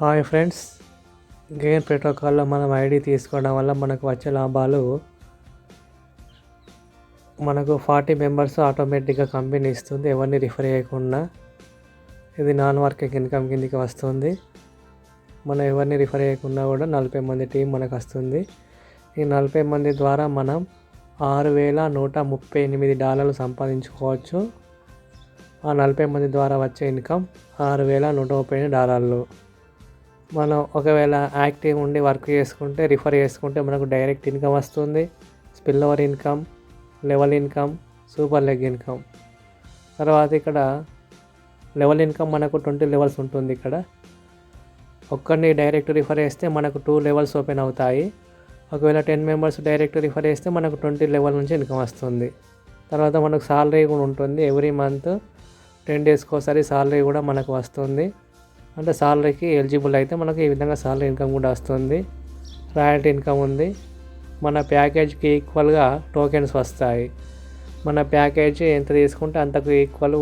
Hi friends. Gain ప్రోటోకాల్లో మనం ID తీసుకోవడం వల్ల మనకు వచ్చే లాభాలు మనకు ఫార్టీ మెంబర్స్ ఆటోమేటిక్గా కంపెనీ ఇస్తుంది. ఎవరిని రిఫర్ చేయకుండా ఇది నాన్ వర్కింగ్ ఇన్కమ్ కిందకి వస్తుంది. మనం ఎవరిని రిఫర్ చేయకుండా కూడా నలభై మంది టీం మనకు వస్తుంది. ఈ నలభై మంది ద్వారా మనం ఆరు వేల నూట ముప్పై ఎనిమిది డాలర్లు సంపాదించుకోవచ్చు. ఆ నలభై మంది ద్వారా వచ్చే ఇన్కమ్ ఆరు వేల నూట ముప్పై ఎనిమిది డాలర్లు. మనం ఒకవేళ యాక్టివ్ ఉండి వర్క్ చేసుకుంటే రిఫర్ చేసుకుంటే మనకు డైరెక్ట్ ఇన్కమ్ వస్తుంది. Spill over income level income super leg income. తర్వాత ఇక్కడ లెవెల్ ఇన్కమ్ మనకు ట్వంటీ లెవెల్స్ ఉంటుంది ఇక్కడ. ఒక్కరిని డైరెక్ట్ రిఫర్ చేస్తే మనకు టూ లెవెల్స్ ఓపెన్ అవుతాయి. ఒకవేళ టెన్ మెంబర్స్ డైరెక్ట్ రిఫర్ చేస్తే మనకు ట్వంటీ లెవెల్ నుంచి ఇన్కమ్ వస్తుంది. తర్వాత మనకు సాలరీ కూడా ఉంటుంది. ఎవ్రీ మంత్ టెన్ డేస్కి ఒకసారి సాలరీ కూడా మనకు వస్తుంది. అంటే సాలరీకి ఎలిజిబుల్ అయితే మనకు ఈ విధంగా సాలరీ ఇన్కమ్ కూడా వస్తుంది. రాయల్టీ ఇన్కమ్ ఉంది. మన ప్యాకేజ్కి ఈక్వల్గా టోకెన్స్ వస్తాయి. మన ప్యాకేజ్ ఎంత తీసుకుంటే అంతకు ఈక్వల్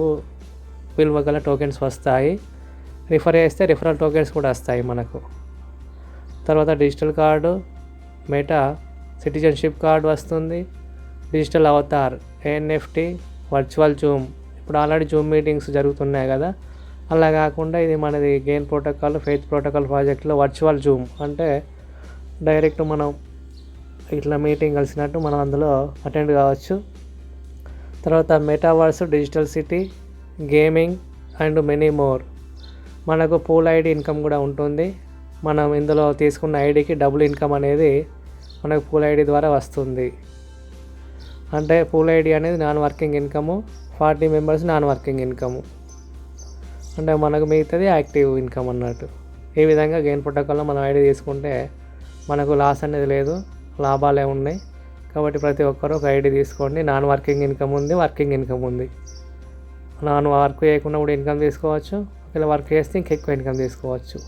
విలువ గల టోకెన్స్ వస్తాయి. రిఫర్ చేస్తే రిఫరల్ టోకెన్స్ కూడా వస్తాయి మనకు. తర్వాత digital card meta citizenship card వస్తుంది. Digital avatar NFT virtual zoom. ఇప్పుడు ఆల్రెడీ జూమ్ మీటింగ్స్ జరుగుతున్నాయి కదా. అలా కాకుండా ఇది మనది గెయిన్ ప్రోటోకాల్ ఫెయిత్ ప్రోటోకాల్ ప్రాజెక్ట్లో వర్చువల్ జూమ్ అంటే డైరెక్ట్ మనం ఇట్లా మీటింగ్ కలిసినట్టు మనం అందులో అటెండ్ కావచ్చు. తర్వాత metaverse digital city gaming and many more మనకు పూల్ ఐడి ఇన్కమ్ కూడా ఉంటుంది. మనం ఇందులో తీసుకున్న ఐడికి డబుల్ ఇన్కమ్ అనేది మనకు పూల్ ఐడి ద్వారా వస్తుంది. అంటే పూల్ ఐడి అనేది non working income forty members non working income అంటే మనకు మిగతాది యాక్టివ్ ఇన్కమ్ అన్నట్టు. ఈ విధంగా గెయిన్ ప్రోటోకాల్లో మనం ఐడియా తీసుకుంటే మనకు లాస్ అనేది లేదు లాభాలే ఉన్నాయి. కాబట్టి ప్రతి ఒక్కరు ఒక ఐడి తీసుకోండి. నాన్ వర్కింగ్ ఇన్కమ్ ఉంది వర్కింగ్ ఇన్కమ్ ఉంది. నాన్ వర్క్ చేయకుండా కూడా ఇన్కమ్ తీసుకోవచ్చు. ఒకవేళ వర్క్ చేస్తే ఇంకెక్కువ ఇన్కమ్ తీసుకోవచ్చు.